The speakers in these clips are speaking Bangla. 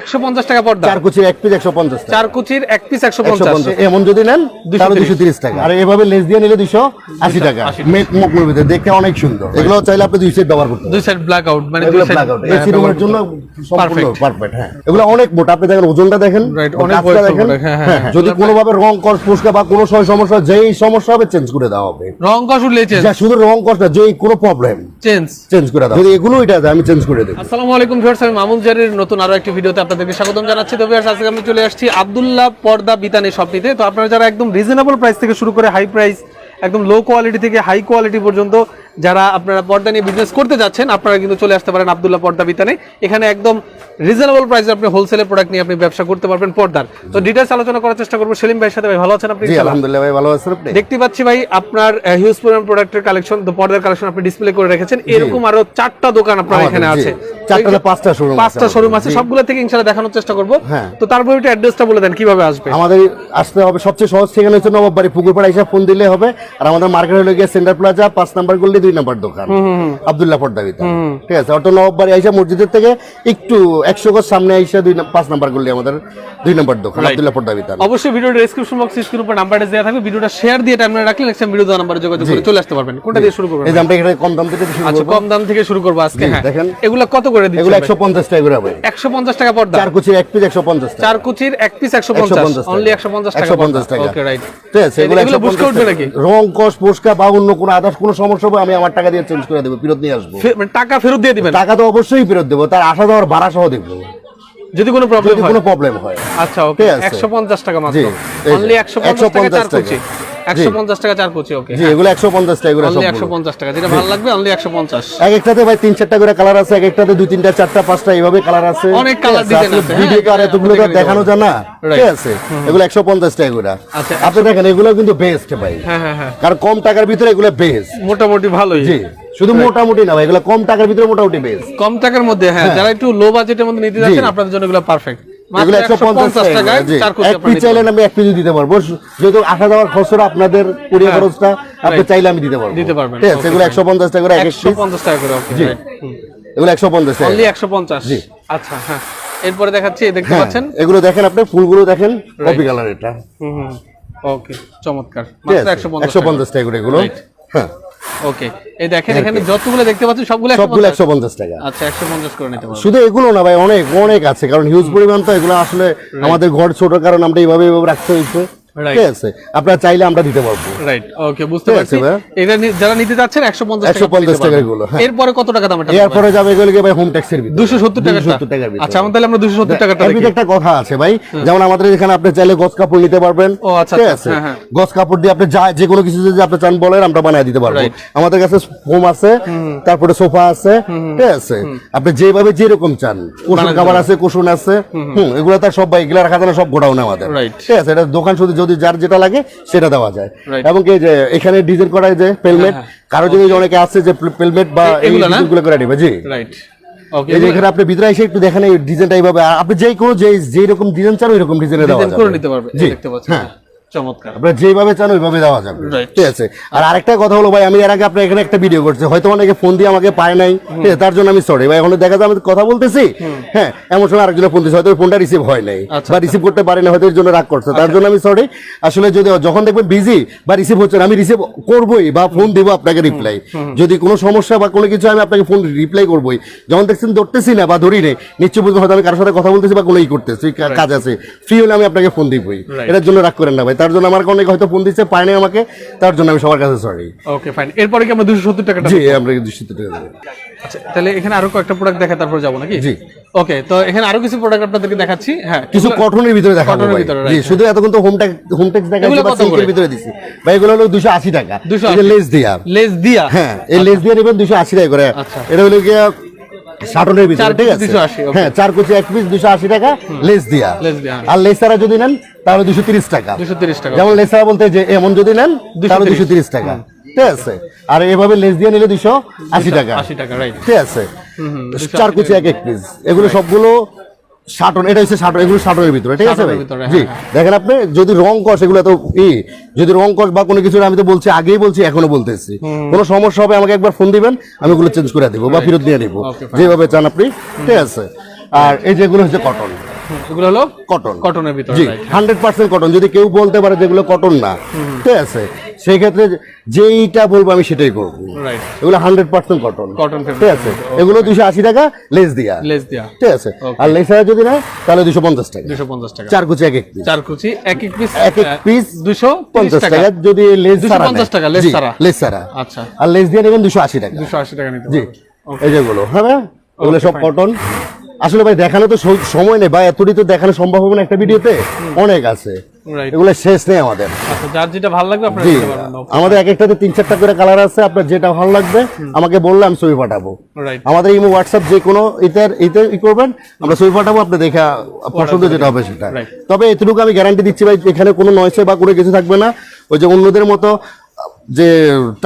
একশো পঞ্চাশ টাকা পর্দা। চার কুচির এক পিস একশো পঞ্চাশ চার কুচির এক পিস একশো একশো পঞ্চাশ। পঞ্চাশ এমন যদি নেন তাহলে দুশো তিরিশ টাকা। আর এভাবে লেস দিয়ে নিলে দুশো আশি টাকা। মেক মুখের ভিতরে দেখতে অনেক সুন্দর। এগুলো চাইলে আপনি দুই সেট ব্যবহার করতে দুই সাইড ব্ল্যাক আউট মানে দুই এগুলো সাইড এসি রুমের জন্য সম্পূর্ণ পারফেক্ট হ্যাঁ। এগুলো অনেক মোটা। আপনি দেখেন ওজনটা দেখেন অনেক দেখেন। হ্যাঁ, হ্যাঁ, হ্যাঁ। যদি কোনোভাবে রং কস ফুসকা বা কোনো সময় সমস্যা যেই সমস্যা হবে চেঞ্জ করে দেওয়া হবে। রং কস উঠলে চেঞ্জ শুধু রং কস না যেই কোনো প্রবলেম চেঞ্জ চেঞ্জ করে দাও যদি এগুলো এটা আমি চেঞ্জ করে দেবো। আসসালামু আলাইকুম ভিউয়ার্স আমি মামুন জারির নতুন আরও একটি ভিডিওতে আপনাদেরকে স্বাগতম জানাচ্ছি। তো ভিউয়ার্স, আজকে আমি চলে আসছি আব্দুল্লাহ পর্দা বিতানি শপটিতে। তো আপনারা যারা একদম রিজনেবল প্রাইস থেকে শুরু করে হাই প্রাইস একদম লো কোয়ালিটি থেকে হাই কোয়ালিটি পর্যন্ত যারা আপনারা পর্দা নিয়ে বিজনেস করতে যাচ্ছেন, আপনারা কিন্তু চলে আসতে পারেন আবদুল্লাহ পর্দা বিতানে। এখানে একদম রিজনেবল প্রাইসে আপনি হোলসেলের প্রোডাক্ট নিয়ে আপনি ব্যবসা করতে পারবেন পর্দার। তো ডিটেলস আলোচনা করার চেষ্টা করব। সেলিম ভাইয়ের সাথে ভাই ভালো আছেন আপনি? জি আলহামদুলিল্লাহ ভাই ভালো আছেন আপনি? দেখতে পাচ্ছি ভাই আপনার হিউজ পরিমাণ প্রোডাক্টের কালেকশন তো পর্দার কালেকশন আপনি ডিসপ্লে করে রেখেছেন। এরকম আরও চারটা দোকান আপনার এখানে আছে। চারটা না পাঁচটা শোরুম পাঁচটা শোরুম আছে। সবগুলো থেকে ইনশাআল্লাহ দেখানোর চেষ্টা করব। হ্যাঁ। তো তারপরে একটু অ্যাড্রেসটা বলে দেন কীভাবে আসবে? আমাদের আসতে হবে। সবচেয়ে সহজ ঠিকানা হচ্ছে নবাববাড়ি পুকুরপাড়া হিসাব ফোন দিলে হবে। আর আমাদের মার্কেট হলো গিয়ে সেন্টার প্লাজা পাঁচ নাম্বার গল্লি দুই নাম্বার দোকান। আব্দুল্লাহ পর্দাবিতা। ঠিক আছে? অটো নবাববাড়ি আইসা মসজিদের থেকে একটু একশো গজ সামনে আইসা দুই পাঁচ নাম্বার গল্লি আমাদের দুই নাম্বার দোকান আব্দুল্লাহ অবশ্যই ভিডিওর ডেসক্রিপশন বক্স স্ক্রিন উপর নাম্বারটা দেওয়া থাকবে। ভিডিওটা শেয়ার দিয়ে রাখলে নেক্সট ভিডিও দেওয়া নাম্বারে যোগাযোগ করে চলে আসতে পারবেন। কোনটা দিয়ে শুরু করবেন এই আমরা এখানে কম দাম থেকে শুরু আচ্ছা কম দাম থেকে শুরু করব আজকে হ্যাঁ। দেখেন। এগুলো কত করে দিচ্ছেন একশো পঞ্চাশ টাকা করে হবে। একশো পঞ্চাশ টাকা পর্দা? চার কুচির এক পিস একশো পঞ্চাশ টাকা। চার কুচির এক পিস একশো একশো পঞ্চাশ পঞ্চাশ অনলি একশো পঞ্চাশ টাকা একশো পঞ্চাশ টাকা। ওকে রাইট ঠিক আছে এগুলো এগুলো একশো বুঝকে উঠবে নাকি? রং কস পুস্কা বা অন্য কোনো আদার্স কোনো সমস্যা হবে আমি আমার টাকা দিয়ে চেঞ্জ করে দেবো ফেরত নিয়ে আসব। মানে টাকা ফেরত দিয়ে দিবেন? টাকা তো অবশ্যই ফেরত দেবো তার আসা যাওয়ার ভাড়া সহ দেবো। যদি কোনো প্রবলেম হয়। কোনো প্রবলেম হয়। আচ্ছা ওকে ঠিক আছে। একশো পঞ্চাশ টাকা মাত্র। অনলি একশো পঞ্চাশ টাকা চার কুচি। একশো পঞ্চাশ টাকা চার কুচি ওকে জি এগুলো একশো পঞ্চাশ টাকা করে অনলি একশো সবগুলো। পঞ্চাশ টাকা। যেটা ভালো লাগবে অনলি একশো পঞ্চাশ। এক একটাতে ভাই তিন চারটা করে কালার আছে এক একটাতে দুই তিনটা চারটা পাঁচটা এইভাবে কালার আছে। অনেক ঠিক আছে, ভিডিও হ্যাঁ, আর এতগুলো তো দেখানো যায় না। ঠিক আছে এগুলো একশো পঞ্চাশ টাকা করে। আচ্ছা, আপনি দেখেন এগুলো কিন্তু বেস্ট ভাই। হ্যাঁ হ্যাঁ হ্যাঁ। কারণ কম টাকার ভিতরে এগুলো বেস্ট মোটামুটি ভালোই। জি। শুধু মোটামুটি না ভাই এগুলো কম টাকার ভিতরে মোটামুটি বেস্ট কম টাকার মধ্যে হ্যাঁ যারা একটু লো বাজেটের মধ্যে নিতে যাচ্ছেন আপনাদের জন্য এগুলো পারফেক্ট এগুলো একশো পঞ্চাশ টাকায় এক পিস চাইলে আমি এক পিস দিতে পারব। যেহেতু আসা যাওয়ার খরচটা আপনাদের কুড়িয়ে খরচটা আপনি চাইলে আমি দিতে পারব। হ্যাঁ। দিতে পারবেন। ঠিক আছে এগুলো একশো পঞ্চাশ টাকা করে এক এক একশো পঞ্চাশ টাকা করে ওকে এগুলো একশো পঞ্চাশ টাকা। একশো পঞ্চাশ? আচ্ছা হ্যাঁ। এরপরে দেখাচ্ছি এই দেখতে হ্যাঁ, পাচ্ছেন? এগুলো দেখেন আপনি ফুলগুলো দেখেন কপি কালার এটা হুম হুম ওকে চমৎকার। মাত্র আছে একশো পঞ্চাশ একশো পঞ্চাশ টাকা করে এগুলো। হ্যাঁ। ওকে এই দেখেন এখানে যতগুলো দেখতে পাচ্ছেন সবগুলো একশো সবগুলো একশো পঞ্চাশ টাকা। আচ্ছা একশো পঞ্চাশ করে নিতে পারবেন। শুধু এগুলো না ভাই অনেক অনেক আছে কারণ হিউজ পরিমাণ তো এগুলো আসলে আমাদের ঘর ছোট কারণ আমরা এইভাবে এইভাবে রাখতে হয়েছে. ঠিক আছে আপনারা চাইলে আমরা দিতে পারব। রাইট ওকে বুঝতে পারছি। এটা যারা নিতে যাচ্ছেন একশো পঞ্চাশ 150 টাকা এগুলো, হ্যাঁ। এরপরে কত টাকা দাম এটা এরপরে যাবে এগুলো ভাই হোম ট্যাক্সের ভিতরে। দুশো টাকা। 270 টাকার আচ্ছা আমার তাহলে আমরা দুশো সত্তর টাকাটা এর একটা কথা আছে ভাই। যেমন আমাদের এখানে আপনি চাইলে গজ কাপড় নিতে পারবেন। ও, আচ্ছা, ঠিক আচ্ছা, আছে? হ্যাঁ, হ্যাঁ। কাপড় দিয়ে আপনি যা যে কোনো কিছু যদি আপনি চান বলেন আমরা বানিয়ে দিতে পারব। আমাদের কাছে ফোম আছে তারপরে সোফা আছে ঠিক আছে? আপনি যেভাবে যেরকম চান কুশন কাবার আছে কুশন আছে হুম এগুলো তার সব ভাই এগুলো রাখা যায় সব গোডাউন আমাদের। ঠিক আছে এটা দোকান শুধু যদি যার যেটা লাগে সেটা দেওয়া যায়। এবং কি যে এখানে ডিজাইন করা যে পেলমেট কারও যদি অনেকে আছে যে পেলমেট বা এইগুলো এগুলো করে নেবে জি। রাইট এই এখানে আপনি ভিতরে এসে একটু দেখেন এই ডিজাইনটা এইভাবে। আপনি যে কোনো যে যেরকম ডিজাইন চান ওই রকম ডিজাইনে দেওয়া ডিজাইন যাবে। করে নিতে পারবে দেখতে পাচ্ছেন। হ্যাঁ। চমৎকার। আপনার যেভাবে চান ওইভাবে দেওয়া যাবে। ঠিক আছে? আর আরেকটা কথা হলো ভাই আমি এর আগে আপনার এখানে একটা ভিডিও করছি। হয়তো অনেকে ফোন দিয়ে আমাকে পায় নাই। তার জন্য আমি সরি ভাই এখন দেখা যায় আমি কথা বলতেছি। হ্যাঁ এমন সময় আরেকজনের ফোন দিচ্ছে হয়তো ফোনটা রিসিভ হয় নাই আচ্ছা, বা রিসিভ করতে পারে না হয়তো এর জন্য রাগ করছে। তার জন্য আমি সরি আসলে যদি যখন দেখবেন বিজি বা রিসিভ হচ্ছে না, আমি রিসিভ করবোই বা ফোন দিব আপনাকে রিপ্লাই যদি কোনো সমস্যা বা কোনো কিছু আমি আপনাকে ফোন রিপ্লাই করবোই। যখন দেখছেন ধরতেছি না বা ধরি নেই নিশ্চয় বুঝতে হয়তো আমি কারোর সাথে কথা বলতেছি বা কোনো ই করতেছি কাজ আছে। ফ্রি হলে আমি আপনাকে ফোন দিবই। এটার জন্য রাগ করেন না ভাই। তার জন্য আমার অনেক হয়তো ফোন দিচ্ছে পায় নাই আমাকে তার জন্য আমি সবার কাছে সরি ওকে ফাইন এরপরে কি আমরা দুশো সত্তর টাকাটা জি আমরা দুশো সত্তর টাকা দেবো। আচ্ছা তাহলে এখানে আরও কয়েকটা প্রোডাক্ট দেখা তারপর যাব নাকি? জি। ওকে তো এখানে আরও কিছু প্রোডাক্ট আপনাদেরকে দেখাচ্ছি। হ্যাঁ কিছু কটনের ভিতরে দেখাবো কটনের ভিতরে, জি শুধু এতক্ষণ তো হোম ট্যাক্স হোম ট্যাক্স দেখাচ্ছি বা সিল্কের ভিতরে দিছি। ভাই এগুলো হলো দুশো আশি টাকা। 280 এই লেস দিয়া। লেস দিয়া? হ্যাঁ এই লেস দিয়ে নেবেন দুশো আশি টাকা করে। আচ্ছা। এটা হলো গিয়া শাটনের ভিতরে ঠিক আছে? হ্যাঁ চার কুচি এক পিস দুশো আশি টাকা লেস দিয়া। লেস দিয়া, হ্যাঁ। আর লেস ছাড়া যদি নেন তাহলে দুশো তিরিশ টাকা। যেমন লেস বলতে যে এমন যদি নেন তাহলে দুশো তিরিশ টাকা। ঠিক আছে? আর এভাবে লেস দিয়ে নিলে দুশো আশি টাকা। আশি টাকা রাইট ঠিক আছে? চার কুচি এক এক পিস এগুলো সবগুলো শাটন এটা হচ্ছে শাটন এগুলো শাটনের ভিতরে ঠিক আছে ভাই? জি। হ্যাঁ, দেখেন আপনি যদি রং কস এগুলো তো ই যদি রং কস বা কোনো কিছু আমি তো বলছি আগেই বলছি এখনও বলতেছি। কোনো সমস্যা হবে আমাকে একবার ফোন দিবেন আমি ওগুলো চেঞ্জ করে দিব বা ফেরত নিয়ে নিব। যেভাবে চান আপনি ঠিক আছে? আর এই যেগুলো হচ্ছে কটন এগুলো হলো কটন কটনের ভিতরে জি হান্ড্রেড পার্সেন্ট কটন যদি কেউ বলতে পারে যেগুলো কটন না ঠিক আছে? সেই ক্ষেত্রে যেইটা বলব আমি সেটাই করব। এগুলো হান্ড্রেড পার্সেন্ট কটন কটন ঠিক আছে? এগুলো দুশো আশি টাকা লেস দিয়া। লেস দিয়া। ঠিক আছে? আর লেস ছাড়া যদি না তাহলে দুশো পঞ্চাশ টাকা। দুশো পঞ্চাশ টাকা। চার কুচি এক এক পিস চার কুচি এক এক পিস এক এক পিস দুশো পঞ্চাশ টাকা। যদি লেস ছাড়া 250 নেয়। টাকা, লেস ছাড়া। লেস ছাড়া। আচ্ছা। আর লেস দিয়ে নেবেন দুশো আশি টাকা। দুশো আশি টাকা নিতে জি। এই যেগুলো হ্যাঁ? এগুলো সব কটন আসলে ভাই দেখানো তো সময় নেই। বা এতটি তো দেখানো সম্ভব হবে না একটা ভিডিওতে? অনেক আছে। এগুলো শেষ নেই আমাদের। আচ্ছা যার যেটা ভালো লাগবে জি। আমাদের এক একটাতে তিন চারটা করে কালার আছে আপনার যেটা ভালো লাগবে আমাকে বললে আমি ছবি পাঠাবো। রাইট আমাদের ইমো হোয়াটসঅ্যাপ যে কোনো ইতার ইতে ই করবেন আমরা ছবি পাঠাবো আপনি দেখা পছন্দ যেটা হবে সেটা. তবে এতটুকু আমি গ্যারান্টি দিচ্ছি ভাই এখানে কোনো নয়সে বা কোনো কিছু থাকবে না। ওই যে অন্যদের মতো যে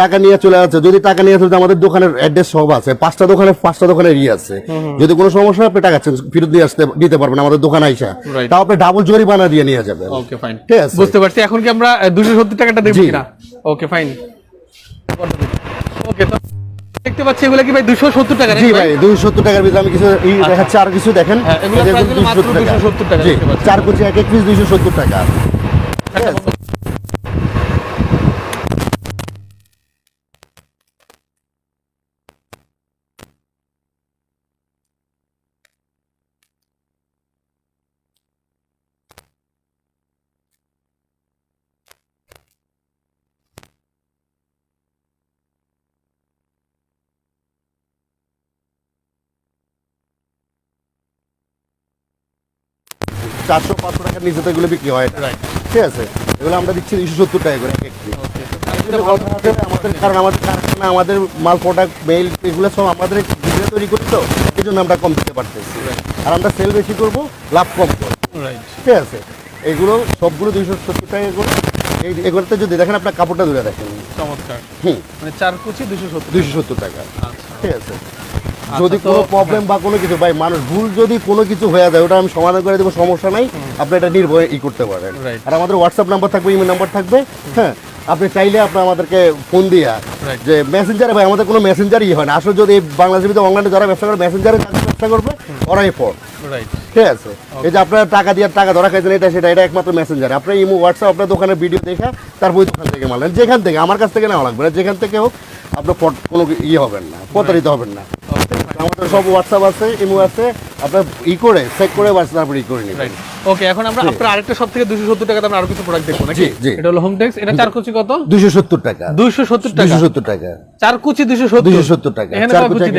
টাকা নিয়ে চলে যাচ্ছে যদি টাকা নিয়ে চলে আমাদের দোকানের অ্যাড্রেস সব আছে। পাঁচটা দোকানে পাঁচটা দোকানের ই আছে। যদি কোনো সমস্যা আপনি টাকা ফেরত দিয়ে আসতে দিতে পারবেন আমাদের দোকানে আইসা। তাও আপনি ডাবল জরিমানা দিয়ে নিয়ে যাবেন। ওকে ফাইন ঠিক আছে। বুঝতে পারছি। এখন কি আমরা দুশো সত্তর টাকাটা দেবো। কিনা? ওকে ফাইন ওকে তো দেখতে পাচ্ছি এগুলো কি ভাই দুশো সত্তর টাকা জি ভাই দুইশো সত্তর টাকার ভিতরে আমি কিছু ই দেখাচ্ছি আর কিছু দেখেন। হ্যাঁ, এগুলো এই যে price হলো মাত্র 270 টাকা। দেখতে পাচ্ছি। চার কুচি এক এক পিস দুইশো সত্তর টাকা। চারশো পাঁচশো টাকার নিচে তো এগুলো বিক্রি হয়। রাইট ঠিক আছে? এগুলো আমরা দিচ্ছি দুইশো সত্তর টাকা করে এক আমাদের কারণ আমাদের কারখানা আমাদের মাল প্রোডাক্ট মেইল এগুলো সব আমাদের নিজেরা তৈরি করি তো এই জন্য আমরা কম দিতে পারতেছি। আর আমরা সেল বেশি করব লাভ কম করব। ঠিক আছে? এগুলো সবগুলো দুইশো সত্তর টাকা করে। এই এগুলোতে যদি দেখেন আপনার কাপড়টা ধরে দেখেন চমৎকার। হুম। মানে চার কুচি দুশো সত্তর দুইশো সত্তর টাকা। আচ্ছা। ঠিক আছে? যদি কোনো প্রবলেম বা কোনো কিছু ভাই মানুষ ভুল যদি কোনো কিছু হয়ে যায় ওটা আমি সমাধান করে দেবো সমস্যা নাই। আপনি এটা নির্ভয়ে ই করতে পারেন. আর আমাদের হোয়াটসঅ্যাপ নাম্বার থাকবে ইমেল নাম্বার থাকবে হ্যাঁ। আপনি চাইলে আপনি আমাদেরকে ফোন দিয়া যে মেসেঞ্জারে ভাই আমাদের কোনো মেসেঞ্জারই হয় না। আসলে যদি এই বাংলাদেশের ভিতরে অনলাইনে যারা ব্যবসা করে মেসেঞ্জারে ব্যবসা করবে ওরাই ফোন রাইট ঠিক আছে? এই যে আপনার টাকা দিয়ে টাকা ধরা খাইছেন এটা সেটা এটা একমাত্র মেসেঞ্জার আপনার ইমো হোয়াটসঅ্যাপ আপনার দোকানের ভিডিও দেখা তারপর ওই দোকান থেকে মাল যেখান থেকে আমার কাছ থেকে নেওয়া লাগবে না। যেখান থেকে হোক আপনার কোনো ইয়ে হবেন না প্রতারিত হবেন না। আমাদের সব হোয়াটসঅ্যাপ আছে ইমো আছে আপনার ই করে চেক করে ই করে নেবেন। ওকে এখন আমরা আপনার আরেকটা সব থেকে দুশো সত্তর টাকা আরও কিছু প্রোডাক্ট দেখব নাকি। এটা হলো হোম টেক্স এটা চার কুচি কত? দুশো সত্তর টাকা। দুইশো সত্তর টাকা। দুশো সত্তর টাকা। চার কুচি দুশো সত্তর। দুশো সত্তর টাকা। এখানে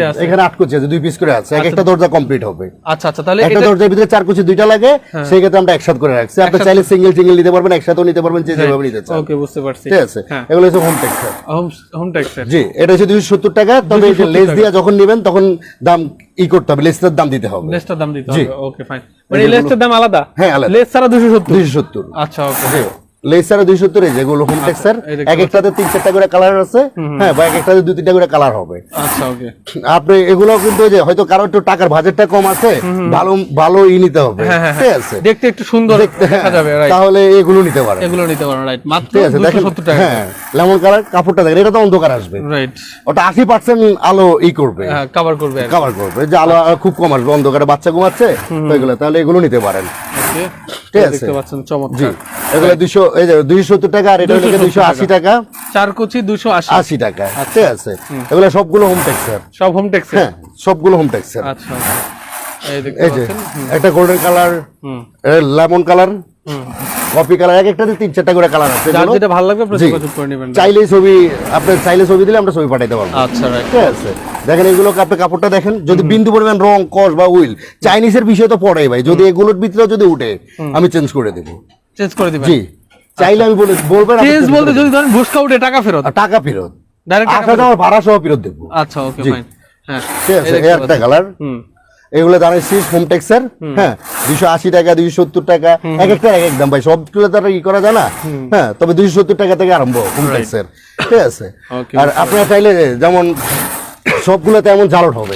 আছে? এখানে আট কুচি আছে দুই পিস করে আছে। এক একটা দরজা কমপ্লিট হবে। আচ্ছা আচ্ছা তাহলে একটা দরজার ভিতরে চার কুচি দুইটা লাগে সেই ক্ষেত্রে আমরা একসাথে করে রাখছি। আপনি চাইলে সিঙ্গেল সিঙ্গেল নিতে পারবেন একসাথেও নিতে পারবেন যে যেভাবে নিতে চান। ওকে বুঝতে পারছি। ঠিক আছে? হ্যাঁ। এগুলো হচ্ছে হোম টেক্সচার হোম হোম টেক্সের জি এটা হচ্ছে দুইশো সত্তর টাকা। তবে 270 লেস দিয়ে যখন নেবেন তখন দাম ই করতে হবে লেসটার দাম দিতে হবে। লেসটার দাম দিতে হবে ওকে ফাইন মানে লেসটার দাম আলাদা? হ্যাঁ, আলাদা। লেস ছাড়া দুশো সত্তর? দুইশো সত্তর। আচ্ছা ওকে জি লেস ছাড়া সত্তর এই যেগুলো হোম এই এক একটাতে তিন চারটা করে কালার আছে হ্যাঁ বা এক একটাতে দুই তিনটা করে কালার হবে। আচ্ছা ওকে আপনি এগুলো কিন্তু যে হয়তো কারও একটু টাকার বাজেটটা কম আছে ভালো ভালো ই নিতে হবে। হ্যাঁ হ্যাঁ ঠিক হ্যাঁ। আছে। দেখতে একটু সুন্দর দেখা যাবে তাহলে এগুলো নিতে পারেন। এগুলো নিতে পারেন রাইট মাত্র ঠিক আছে দুশো দেখেন সত্তর টাকা। হ্যাঁ লেমন কালার কাপড়টা দেখেন এটা তো অন্ধকার আসবে। রাইট ওটা আশি পার্সেন্ট আলো ই করবে। হ্যাঁ কভার করবে কভার করবে যে আলো খুব কম আসবে অন্ধকারে বাচ্চা ঘুমাচ্ছে তো এগুলো তাহলে এগুলো নিতে পারেন। আছে। দেখতে পাচ্ছেন চমৎকার। এগুলো দুইশো এই যে দুইশো সত্তর টাকা আর এটা হলো 270 দুইশো আশি টাকা। চার কুচি দুশো আশি। আশি টাকা। ঠিক আছে। এগুলো সবগুলো হোম সব হোম হ্যাঁ সবগুলো হোম আচ্ছা এই দেখতে পাচ্ছেন? একটা গোল্ডেন কালার হুম। লেমন কালার হুম। কফি কালার এক একটাতে তিন চারটা করে কালার আছে যার যেটা ভালো লাগবে আপনি। যোগাযোগ করে নেবেন চাইলে ছবি আপনি চাইলে ছবি দিলে আমরা ছবি পাঠাইতে পারব। আচ্ছা রাইট ঠিক আছে। দেখেন এগুলো আপনি কাপড়টা দেখেন যদি বিন্দু পরিমাণ রং কস বা উইল চাইনিজের বিষয় তো পড়ে ভাই। যদি এগুলোর ভিতরে যদি উঠে আমি চেঞ্জ করে দেবো। চেঞ্জ করে দিবেন? জি। চাইলে আমি বলে বলবেন চেঞ্জ বলতে যদি ধরেন ভুসকা উঠে টাকা ফেরত? টাকা ফেরত। ডাইরেক্ট টাকা ভাড়া সহ ফেরত দেবো। আচ্ছা ওকে ফাইন হ্যাঁ। ঠিক আছে এই একটা কালার হুম। এগুলো দাঁড়ায় সিস হোম। টেক্সের হ্যাঁ দুইশো আশি টাকা দুইশো সত্তর টাকা এক একটা এক এক দাম ভাই সবগুলো তারা ই করা যায় না। হ্যাঁ তবে দুইশো সত্তর টাকা থেকে আরম্ভ হোম টেক্সের ঠিক আছে? আর আপনারা চাইলে যেমন সবগুলোতে এমন জালট হবে।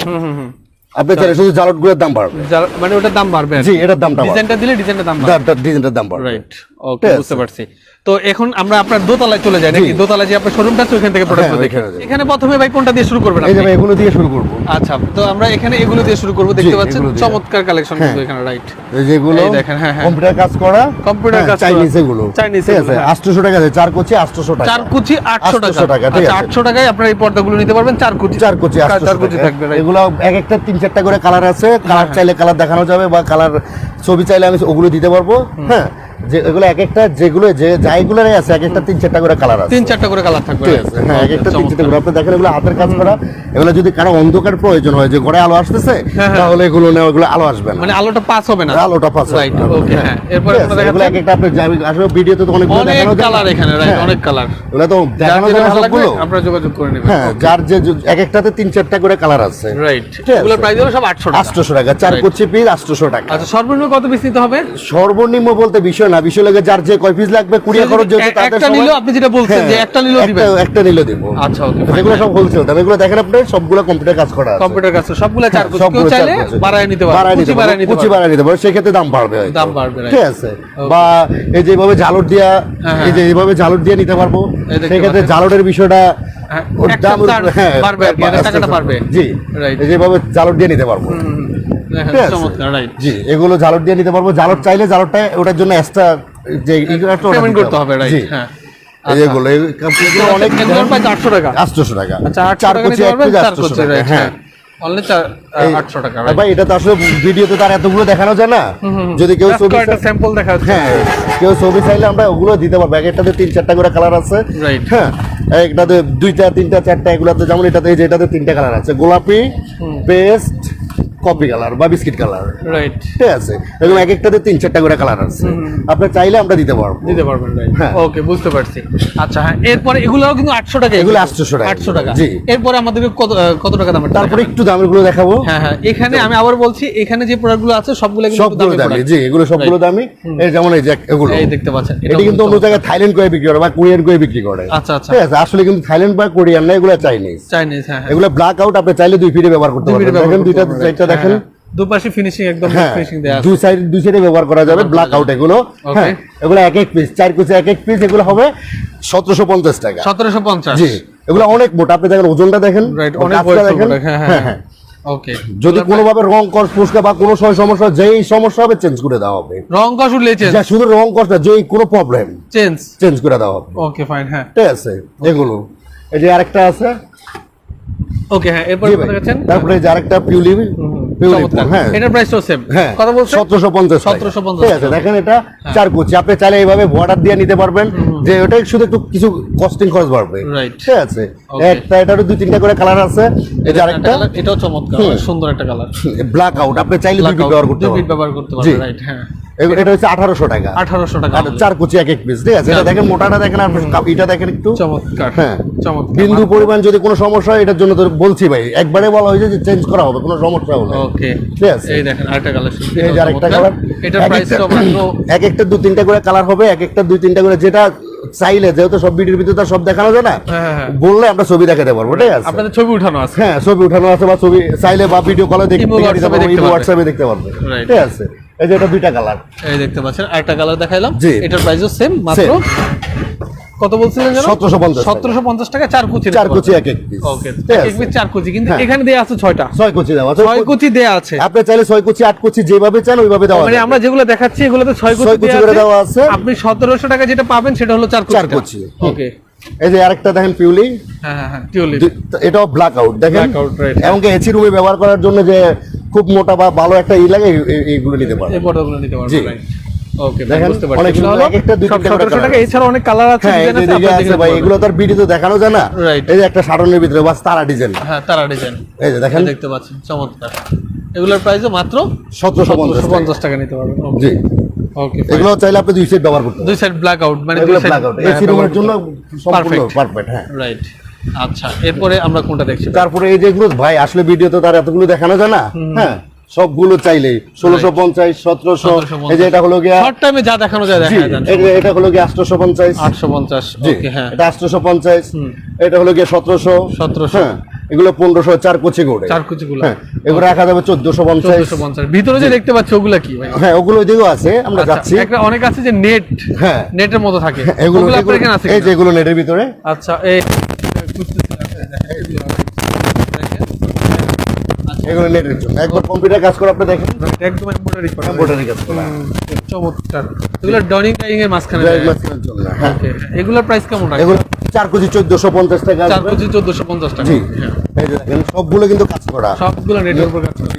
আপনি চাইলে শুধু জালটগুলোর দাম বাড়বে। মানে ওটার দাম বাড়বে জি এটার দামটা বাড়বে। ডিজাইনটা দিলে ডিজাইনটার দাম বাড়বে। ডিজাইনটার দাম বাড়বে। রাইট ওকে বুঝতে পারছি। তো এখন আমরা আপনার দোতলায় চলে যাই নাকি। দোতলায় যে আপনার শোরুমটা আছে ওখান থেকে হ্যাঁ, প্রোডাক্ট দেখি। ওইখানে যাই। এখানে প্রথমে ভাই কোনটা দিয়ে শুরু করবেন আপনি? এগুলো দিয়ে শুরু করব। আচ্ছা তো আমরা এখানে এগুলো দিয়ে শুরু করব। দেখতে পাচ্ছেন চমৎকার কালেকশন হ্যাঁ। কিন্তু এখানে রাইট এই যেগুলো দেখেন, হ্যাঁ, হ্যাঁ। কম্পিউটার কাজ করা কম্পিউটার কাজ চাইনিজ এগুলো। চাইনিজ আছে হ্যাঁ। 800 টাকা আছে চার কোচি 800 টাকা। চার কুচি আটশো টাকা 800 টাকা, আচ্ছা আছে। আটশো টাকায় আপনার এই পর্দাগুলো নিতে পারবেন চার কুচি। চার কোচি চার 800 কুচি থাকবে? এগুলো এক একটা তিন চারটা করে কালার আছে হ্যাঁ, কালার চাইলে কালার দেখানো যাবে বা কালার ছবি চাইলে আমি ওগুলো দিতে পারব হ্যাঁ। যে এগুলো এক একটা যেগুলো যে যাইগুলোরই আছে এক একটা তিন চারটা করে কালার আছে। তিন চারটা করে কালার থাকবে ঠিক হ্যাঁ এক একটা তিন চারটা করে। আপনি দেখেন এগুলো হাতের কাজ করা এগুলো যদি কারও অন্ধকার প্রয়োজন হয় যে ঘরে আলো আসতেছে হ্যাঁ, হ্যাঁ। তাহলে এগুলো এগুলো আলো আসবে না। মানে আলোটা পাস হবে না। আলোটা পাস রাইট ওকে হ্যাঁ। এরপরে এগুলো এক একটা আপনি যাবে- আসলে ভিডিওতে তো অনেক দেখানো যায়। কালার এখানে রাইট হ্যাঁ, অনেক কালার এগুলো তো দেখানো যায় সবগুলো। আপনারা যোগাযোগ করে নেবেন। হ্যাঁ যার যে এক একটাতে তিন চারটা করে কালার আছে। রাইট। এগুলোর প্রাইস হলো সব 800 টাকা। আটশোশো টাকা চার. কুচি পিস আটশোশো টাকা। আচ্ছা সর্বনিম্ন কত পিস নিতে হবে? সর্বনিম্ন বলতে বিষয় না বিষয় লাগে যার যে কয় পিস লাগবে কুড়িয়া খরচ যেহেতু তাদের একটা নিলেও আপনি যেটা বলছেন যে হ্যাঁ, একটা একটা- দিবেন। একটা দিব। আচ্ছা, okay, তো এগুলো সব হোলসেল দাম এগুলো দেখেন আপনি সবগুলো কম্পিউটার কাজ করা আছে। কম্পিউটার কাছে সবগুলো চার কুচি কেউ চাইলে বাড়ায় নিতে পারবে বাড়ায় নিতে নিতে কুচি বাড়ায় নিতে পারবে সেক্ষেত্রে দাম বাড়বে। দাম বাড়বে, ঠিক আছে? বা এই যে এইভাবে ঝালর দিয়া হ্যাঁ, এই যে এইভাবে ঝালর দিয়ে নিতে পারব পাচ্ছেন। ঝালরের বিষয়টা হ্যাঁ, ওর দাম হ্যাঁ বাড়বে আর কি, এর টাকাটা বাড়বে। জি। যেভাবে ঝালর দিয়ে নিতে পারব। জি এগুলো জালর দিয়ে নিতে পারব। জালর চাইলে জালরটা ওটার জন্য এক্সট্রা যে পেমেন্ট করতে হবে রাইট হ্যাঁ। এই যেগুলো এই- এগুলো অনেক এগুলোর প্রাইস 800 টাকা। আটশোশো টাকা। 800 চার টাকা এক পারবেন পিস চার 800 কুচি টাকা হ্যাঁ। অনলি এই- 800 টাকা আর right? ভাই এটা তো আসলে ভিডিওতে তার এতগুলো দেখানো যায় না। যদি কেউ Just ছবি স্যাম্পল দেখা হ্যাঁ কেউ ছবি চাইলে আমরা ওগুলো দিতে পারব। একটাতে তিন চারটা করে কালার আছে। হ্যাঁ একটাতে দুইটা তিনটা চারটা এগুলাতে যেমন এটাতে এই যে এটাতে তিনটা কালার আছে। গোলাপি পেস্ট কপি কালার বা বিস্কিট কালার। রাইট ঠিক আছে? এরকম এক একটাতে তিন চারটা করে কালার আছে। আপনি চাইলে আমরা দিতে পারব। দিতে পারবেন রাইট হ্যাঁ। ওকে বুঝতে পারছি। আচ্ছা হ্যাঁ এরপরে এগুলোও কিন্তু 800 টাকা এগুলো। 800 টাকা। 800 টাকা। জি। এরপরে আমাদেরকে কত কত টাকা দামের তারপরে একটু দামেরগুলো দেখাবো। হ্যাঁ হ্যাঁ এখানে আমি আবার বলছি এখানে যে প্রোডাক্টগুলো আছে সবগুলো কিন্তু সবগুলো দামি দামি। জি এগুলো সবগুলো দামি। এই যেমন এই যে এগুলো। এই দেখতে পাচ্ছেন এটা কিন্তু অন্য জায়গায় থাইল্যান্ড করে বিক্রি করে বা কোরিয়ান করে বিক্রি করে। আচ্ছা, আচ্ছা। ঠিক আছে? আসলে কিন্তু থাইল্যান্ড বা কোরিয়ান না এগুলো চাইনিজ। চাইনিজ হ্যাঁ হ্যাঁ। এগুলো ব্ল্যাক আউট আপনি চাইলে দুই ফিটে ব্যবহার করতে পারবেন। দেখেন দুইটা right? দেখেন। হ্যাঁ, হ্যাঁ। দুপাশে ফিনিশিং একদম হ্যাঁ ফিনিশিং দেয়া আছে। দুই সাইড দুই সাইডে ব্যবহার করা যাবে ব্ল্যাক আউট এগুলো। হ্যাঁ এগুলো এক এক পিস চার কুচি এক এক পিস এগুলো হবে সতেরোশো পঞ্চাশ টাকা। 1750 জি এগুলো অনেক মোটা আপনি দেখেন ওজনটা দেখেন রাইট অনেক দেখেন। প্রোডাক্ট হ্যাঁ হ্যাঁ হ্যাঁ হ্যাঁ। ওকে যদি কোনোভাবে রং কস ফুসকা বা কোনো সময় সমস্যা হয়, যেই সমস্যা হবে চেঞ্জ করে দেওয়া হবে। রং কস উঠলে চেঞ্জ যা শুধু রং কস না যেই কোনো প্রবলেম চেঞ্জ চেঞ্জ করে দেওয়া হবে। ওকে ফাইন হ্যাঁ। ঠিক আছে এগুলো। এই যে আরেকটা আছে। ওকে হ্যাঁ এরপরে দেখাচ্ছেন তারপরে যে আরেকটা পিউলি হ্যাঁ। এটার প্রাইসও সেম হ্যাঁ কত বলছেন সতেরোশো পঞ্চাশ 1750 ঠিক আছে দেখেন এটা চার কুচি। আপনি চাইলে এইভাবে বর্ডার দিয়ে নিতে পারবেন যে ওটাই শুধু একটু কিছু কস্টিং খরচ বাড়বে. ঠিক আছে? একটা এটারও দুই তিনটা করে কালার আছে। এই যে আরেকটা। এটাও চমৎকার। সুন্দর একটা কালার ব্ল্যাক আউট আপনি চাইলে দুই ব্যবহার করতে পারবেন। ব্যবহার করতে পারবেন। রাইট হ্যাঁ। এটা হচ্ছে আঠারোশো টাকা। 1800 টাকা। চার কুচি এক এক পিস ঠিক আছে? এটা দেখেন মোটাটা দেখেন আর এটা দেখেন একটু চমৎকার হ্যাঁ। চমৎকার। বিন্দু পরিমাণ যদি কোনো সমস্যা হয় এটার জন্য তো বলছি ভাই একবারে বলা হয়েছে যে চেঞ্জ করা হবে কোনো সমস্যা ওকে ঠিক আছে? এই দেখেন আরেকটা কালেকশন এই যে আরেকটা কালার এটার মাত্র এক একটা দু তিনটা করে কালার হবে এক একটা দুই তিনটা করে যেটা চাইলে যেহেতু সব ভিডিওর ভিতরে তো সব দেখানো যায় না হ্যাঁ, হ্যাঁ, হ্যাঁ। বললে আমরা ছবি দেখাতে পারব ঠিক আছে? আপনাদের ছবি উঠানো আছে। হ্যাঁ ছবি উঠানো আছে বা ছবি চাইলে বা ভিডিও কলে দেখতে। হোয়াটসঅ্যাপে দেখতে পারবে। ঠিক আছে? এই যে এটা দুইটা কালার। এই দেখতে পাচ্ছেন আরেকটা কালার দেখাইলাম। এটার প্রাইসও সেম মাত্র কত বলছিলেন যেন? 1750 টাকা। 1750 টাকা চার কুচি চার কুচি এক এক পিস ওকে এক পিস চার কুচি। কিন্তু হ্যাঁ। এখানে দেয়া আছে ছয়টা। ছয় কুচি দেওয়া আছে। ছয় কুচি দেয়া আছে। আপনি চাইলে ছয় কুচি আট কুচি যেভাবে চান ওইভাবে দেওয়া মানে আমরা যেগুলো দেখাচ্ছি এগুলোতে ছয় কুচি। দেওয়া আছে। আপনি সতেরোশো টাকা যেটা পাবেন সেটা হলো চার কুচি চার কুচি। ওকে এই যে আরেকটা দেখেন পিউলি। হ্যাঁ হ্যাঁ হ্যাঁ এটাও ব্ল্যাক আউট দেখেন এমনকি এসি রুমে ব্যবহার করার জন্য যে খুব মোটা বা ভালো একটা ই লাগে এই- এই- এইগুলো নিতে পারে এই বটলগুলো নিতে পারবেন জি। ওকে বুঝতে পারছি। অনেক এগুলো সুন্দর, হলো এক একটা দুই সব তিনটা করে 1700 টাকা এছাড়া অনেক কালার আছে ভাই এগুলো তো আর ভিডিওতে দেখানো যায় না. এই যে একটা সারণের ভিতরে বাস তারা ডিজাইন হ্যাঁ তারা ডিজাইন এই যে দেখেন। দেখতে পাচ্ছেন চমৎকার। এগুলোর প্রাইসও মাত্র সতেরোশো পঞ্চাশ সতেরোশো পঞ্চাশ টাকা নিতে পারবেন। জি। ওকে এগুলো চাইলে আপনি দুই সেট ব্যবহার করতে দুই সাইড ব্ল্যাক আউট মানে এগুলো ব্ল্যাক আউট এসি রুমের জন্য সম্পূর্ণ পারফেক্ট হ্যাঁ। রাইট আচ্ছা এরপরে আমরা কোনটা দেখছি? তারপরে এই যেগুলো ভাই আসলে ভিডিওতে তার এতগুলো দেখানো যায় না? হ্যাঁ সবগুলো চাইলেই। ষোলোশো পঞ্চাশ সতেরোশো এই যে এটা হলো গিয়া শর্ট টাইমে যা দেখানো যায় এটা হলো গিয়া আটশোশো পঞ্চাশ। আটশো পঞ্চাশ ওকে হ্যাঁ। এটা আটশোশো পঞ্চাশ। এটা হলো গিয়ে সতেরোশো। 1700 হ্যাঁ। এগুলো পনেরোশো চার কোচি করে। চার কুচি গুলো হ্যাঁ এগুলো রাখা যাবে চোদ্দশো পঞ্চাশ। ভিতরে যে দেখতে পাচ্ছি ওগুলা কি হ্যাঁ ওগুলো ওইদিকেও আছে আমরা আচ্ছা, যাচ্ছি। একটা অনেক আছে যে নেট হ্যাঁ। নেটের মতো থাকে। এগুলো এগুলো- আছে এই কিনা? যে এগুলো নেটের ভিতরে। আচ্ছা এই এগুলো নেটের জন্য। একবার কম্পিউটার কাজ করে আপনি দেখেন। একদম এমব্রয়ডারি করা। এমব্রয়ডারি কাজ করা। চমৎকার। এগুলো ডনিং টাইং এর মাঝখানে মাস্টারের জন্য হ্যাঁ। এগুলোর প্রাইস কেমন রাখেন? এগুলো চার কেজি চোদ্দশো পঞ্চাশ টাকা চার। কেজি চোদ্দশো পঞ্চাশ টাকা। জি। হ্যাঁ। এই যে দেখেন সবগুলো কিন্তু কাজ করা। সবগুলো নেটের উপর কাজ করে।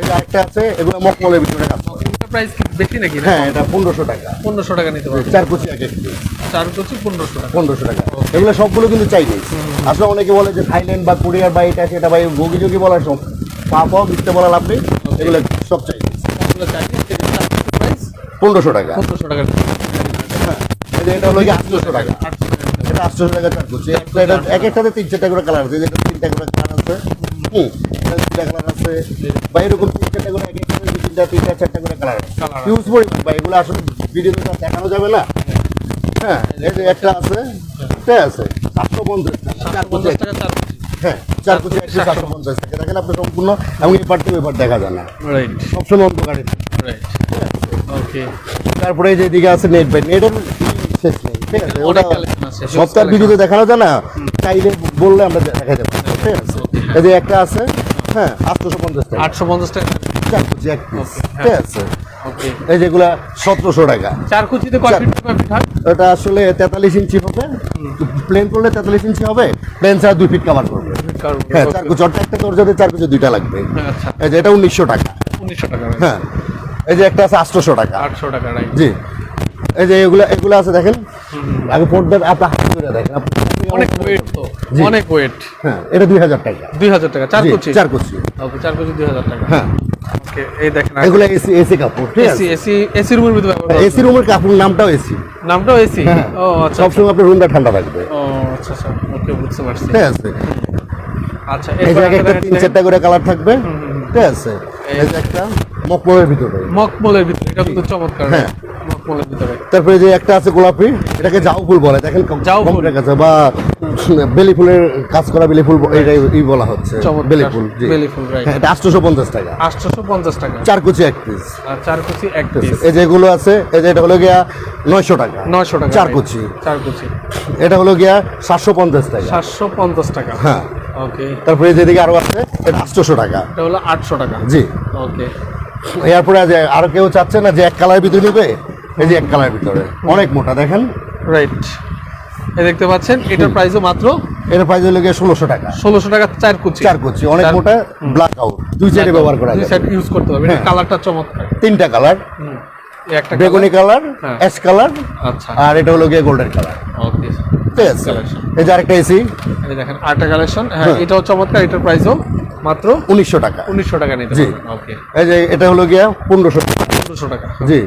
এই যে আরেকটা আছে এগুলো মকমলের ভিতরে কাজ করা। প্রাইস বেশি নাকি? হ্যাঁ এটা পনেরোশো টাকা। পনেরোশো টাকা নিতে পারবে। চার কুচি এক একটি চার কেজি পনেরোশো টাকা। পনেরোশো টাকা। এগুলো সবগুলো কিন্তু চাইনিজ আসলে অনেকে বলে যে থাইল্যান্ড বা কোরিয়ার বা এটা সেটা বা ভোগি যোগী বলার সব পা পাও বিকতে বলা লাভ নেই। এগুলো সব চাইনিজ পনেরোশো টাকা। পনেরোশো টাকা। হ্যাঁ। এটা হলো আটশোশো টাকা। আটশো টাকা চার এক একটাতে তিন চারটা করে কালার আছে যেটা তিনটা করে কালার আছে। হুম। এটা তিনটা কালার আছে। বা এরকম তিন চারটা করে এক একটা তিনটা তিনটা চারটা করে কালার আছে। Colour ইউজ পরিমাণ। বা এগুলো আসলে আর দেখানো যাবে না। হ্যাঁ একটা আছে একটা আছে চারশো পঞ্চাশ। টাকা হ্যাঁ চার কোটি একশো চারশো পঞ্চাশ টাকা। দেখেন আপনি সম্পূর্ণ থেকে দেখা যায় না। সবসময় অন্ধকারে রাইট ওকে তারপরে যেদিকে আছে নেট বাই নেটের শেষ নেই। ঠিক আছে ওটা সপ্তাহের ভিডিওতে দেখানো যায় না? চাইলে বললে আমরা দেখাই দেবো। ঠিক আছে? এই যে একটা আছে হ্যাঁ আটশোশো পঞ্চাশ টাকা। আটশো পঞ্চাশ টাকা? পিস ঠিক আছে? এই যেগুলা সতেরোশো টাকা। চার কুচিতে এটা আসলে তেতাল্লিশ ইঞ্চি হবে। প্লেন করলে তেতাল্লিশ ইঞ্চি হবে। প্লেন ছাড়া দুই ফিট কাভার করবে। হ্যাঁ চার কুচি অর্ধেক একটা দরজাতে চার কুচি দুইটা লাগবে। আচ্ছা। এই যে এটা উনিশশো টাকা। উনিশশো টাকা হ্যাঁ। এই যে একটা আছে আটশোশো টাকা। আটশো টাকা জি। এই যে এগুলা এগুলো আছে দেখেন। আগে পর্দার আপনার হাত ধরে দেখেন। অনেক ওয়েট তো অনেক ওয়েট হ্যাঁ এটা দুই হাজার টাকা। দুই হাজার টাকা চার কুচি? চার কুচি। ওকে চার কুচি দুই হাজার টাকা। হ্যাঁ। ওকে এই দেখেন এগুলো এসি এসি কাপড় ঠিক আছে? এসি এসি রুমের ভিতরে এসি রুমের কাপড় নামটাও এসি। নামটাও এসি? হ্যাঁ ও আচ্ছা। সবসময় আপনার রুমটা ঠান্ডা থাকবে। ও আচ্ছা আচ্ছা। ওকে বুঝতে পারছি। ঠিক আছে। আচ্ছা এই একটা তিন চারটা করে কালার থাকবে। ঠিক আছে। এই যে একটা মকমলের ভিতরে। মকমলের ভিতরে এটা কিন্তু চমৎকার। হ্যাঁ। ভিতরে তারপরে যে একটা আছে গোলাপি এটাকে জাউ ফুল বলে দেখেন জাউ ফুল। কাছে বা বেলি ফুলের কাজ করা বেলি ফুল এটাই ই বলা হচ্ছে। বেলি ফুল বেলি ফুল, right. হ্যাঁ এটা আটশোশো পঞ্চাশ টাকা। আটশোশো পঞ্চাশ টাকা। চার কুচি এক পিস আর চার কুচি এক পিস এই যেগুলো আছে এই যে এটা হলো গিয়া নয়শো টাকা। নয়শো টাকা। চার? কুচি। চার কুচি। এটা হলো গিয়া সাতশো পঞ্চাশ টাকা। সাতশো পঞ্চাশ টাকা। হ্যাঁ। ওকে তারপরে যেদিকে আরও আছে এটা আটশোশো টাকা। এটা হলো আটশো টাকা। জি। ওকে এরপরে আরও কেউ চাচ্ছে না যে এক কালারের ভিতরে নেবে? এই যে এক কালারের ভিতরে অনেক মোটা দেখেন। রাইট এই দেখতে পাচ্ছেন এটার প্রাইসও মাত্র এর প্রাইস হলো গিয়ে ষোলোশো টাকা। ষোলোশো টাকা চার কুচি। চার কুচি অনেক মোটা ব্ল্যাক আউট দুই সাইডে ব্যবহার করা দুই সাইড ইউজ করতে পারবে হ্যাঁ। কালারটা চমৎকার। তিনটা কালার। একটা বেগুনি কালার। অ্যাশ কালার আচ্ছা। আর এটা হলো গিয়ে গোল্ডেন কালার। ওকে এই যে আরেকটা এসি দেখেন আটটা কালেকশন হ্যাঁ হ্যাঁ। এটাও চমৎকার এটার প্রাইসও মাত্র উনিশশো টাকা। উনিশশো টাকা নিতে জি। ওকে এই যে এটা হলো গিয়া পনেরোশো পনেরোশো টাকা। জি।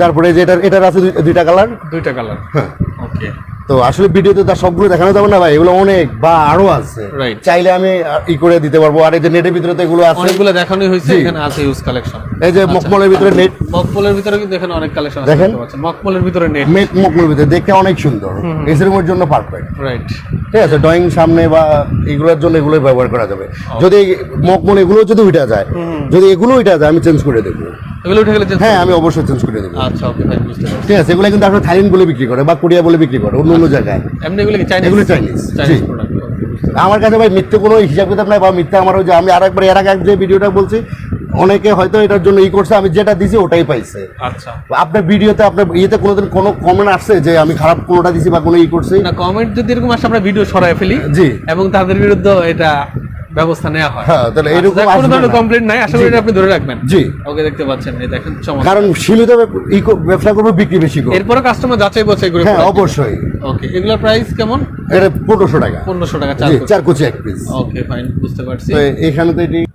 তারপরে যে এটার এটার আছে দুইটা কালার? দুইটা কালার। হ্যাঁ। ওকে তো আসলে ভিডিওতে তার সবগুলো দেখানো যাবে না ভাই এগুলো অনেক বা আরও আছে. চাইলে আমি ই করে দিতে পারব। আর এই যে নেটের ভিতরে তো এগুলো আছে। অনেকগুলো দেখানোই হয়েছে এখানে আছে ইউজ কালেকশন এই যে মকমলের ভিতরে নেট মকমলের ভিতরে কিন্তু এখানে অনেক কালেকশন আছে দেখেন। মকমলের ভিতরে নেট মেট মকমলের ভিতরে দেখতে অনেক সুন্দর। এসি রুমের জন্য পারফেক্ট রাইট ঠিক আছে ড্রয়িং সামনে বা এগুলোর জন্য এগুলো ব্যবহার করা যাবে। যদি মকমল এগুলো যদি উঠে যায় যদি এগুলো উঠে যায় আমি চেঞ্জ করে দেবো। এগুলো উঠে গেলে হ্যাঁ আমি অবশ্যই চেঞ্জ করে দেবো। আচ্ছা ওকে ভাই বুঝতে পারছি ঠিক আছে এগুলো কিন্তু আপনার থাইল্যান্ড বলে বিক্রি করে বা কোরিয়া বলে বিক্রি করে অন্য অন্য জায়গায়। এমনি এগুলো কি চাইনিজ এগুলো Chinese, চাইনিজ প্রোডাক্ট আমার কাছে ভাই মিথ্যে কোনো হিসাব কিতাব নাই বা মিথ্যা আমার ওই যে আমি আর একবার এর আগে যে ভিডিওটা বলছি অনেকে হয়তো এটার জন্য ই করছে আমি যেটা দিছি ওটাই পাইছে। আচ্ছা। আপনার ভিডিওতে আপনার ইয়েতে কোনোদিন কোনো কমেন্ট আসছে যে আমি খারাপ কোনোটা দিছি বা কোনো ই করছি? না কমেন্ট যদি এরকম আসে আমরা ভিডিও সরাই ফেলি। জি। এবং তাদের বিরুদ্ধে এটা ব্যবস্থা নেওয়া হয়। হ্যাঁ, তাহলে এরকম আচ্ছা, কোনো ধরনের কমপ্লেন নাই? আশা করি আপনি ধরে রাখবেন। জি। ওকে দেখতে পাচ্ছেন এই দেখেন চমৎকার। কারণ সীমিত ব্যব- ই কো- ব্যবসা করব বিক্রি বেশি করব। এরপরে কাস্টমার যাচাই বাছাই করে হ্যাঁ অবশ্যই। ওকে এগুলোর প্রাইস কেমন? এটা পনেরোশো টাকা। পনেরোশো টাকা চার কুচি এক পিস ওকে ফাইন বুঝতে পারছি। এখানে তো এটি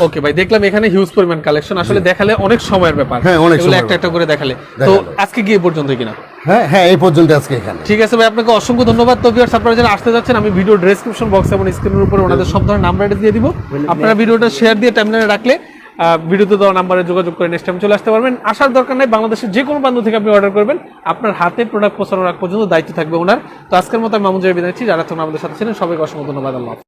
ওকে ভাই দেখলাম এখানে হিউজ পরিমাণ কালেকশন আসলে দেখালে অনেক সময়ের ব্যাপার। হ্যাঁ, অনেক একটা একটা করে দেখালে। তো আজকে গিয়ে পর্যন্ত কিনা? হ্যাঁ হ্যাঁ এই পর্যন্ত আজকে এখানে। ঠিক আছে ভাই আপনাকে অসংখ্য ধন্যবাদ। তো ভিউয়ার্স আপনারা যারা আসতে যাচ্ছেন আমি ভিডিও ডেসক্রিপশন বক্স এবং স্ক্রিনের উপরে ওনাদের সব ধরনের নাম্বার দিয়ে দিব। আপনারা ভিডিওটা শেয়ার দিয়ে টাইমলাইনে রাখলে ভিডিওতে দেওয়া নাম্বারে যোগাযোগ করে নেক্সট টাইম চলে আসতে পারবেন। আসার দরকার নাই বাংলাদেশের যে কোনো প্রান্ত থেকে আপনি অর্ডার করবেন। আপনার হাতে প্রোডাক্ট পৌঁছানোর আগ পর্যন্ত দায়িত্ব থাকবে ওনার। তো আজকের মতো আমি মামুন জাহের বিদায় যারা তখন আমাদের সাথে ছিলেন সবাইকে অসংখ্য ধন্যবাদ। আল্লাহ।